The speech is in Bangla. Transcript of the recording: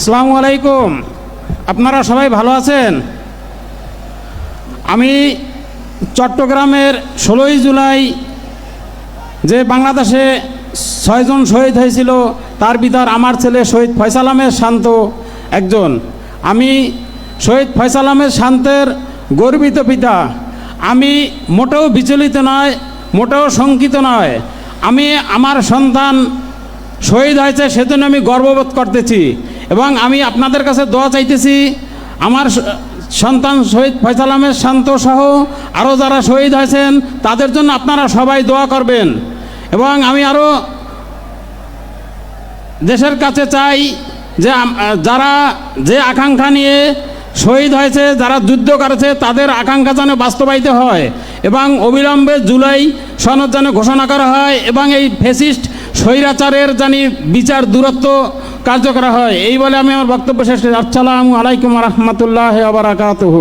আসসালামু আলাইকুম। আপনারা সবাই ভালো আছেন? আমি চট্টগ্রামের ষোলোই জুলাই যে বাংলাদেশে ছয়জন শহীদ হয়েছিল, তার ভিতর আমার ছেলে শহীদ ফয়সাল আহমেদ শান্ত একজন। আমি শহীদ ফয়সাল আহমেদ শান্তের গর্বিত পিতা। আমি মোটেও বিচলিত নয়, মোটেও শঙ্কিত নয়। আমি, আমার সন্তান শহীদ হয়েছে, সেজন্য আমি গর্ববোধ করতেছি। এবং আমি আপনাদের কাছে দোয়া চাইতেছি, আমার সন্তান শহীদ ফয়সাল আহমেদ শান্ত সহ আরও যারা শহীদ হয়েছেন, তাদের জন্য আপনারা সবাই দোয়া করবেন। এবং আমি আরও দেশের কাছে চাই যে যারা যে আকাঙ্ক্ষা নিয়ে শহীদ হয়েছে, যারা যুদ্ধ করেছে, তাদের আকাঙ্ক্ষা যেন বাস্তবায়িত হয়। এবং অবিলম্বে জুলাই সনদ যেন ঘোষণা করা হয় এবং এই ফেসিস্ট স্বৈরাচারের জানি বিচার দূরত্ব কার্য করা হয়। এই বলে আমি আমার বক্তব্য শেষ করি। আসসালামু আলাইকুম রহমতুল্লাহ আবরাকাতহ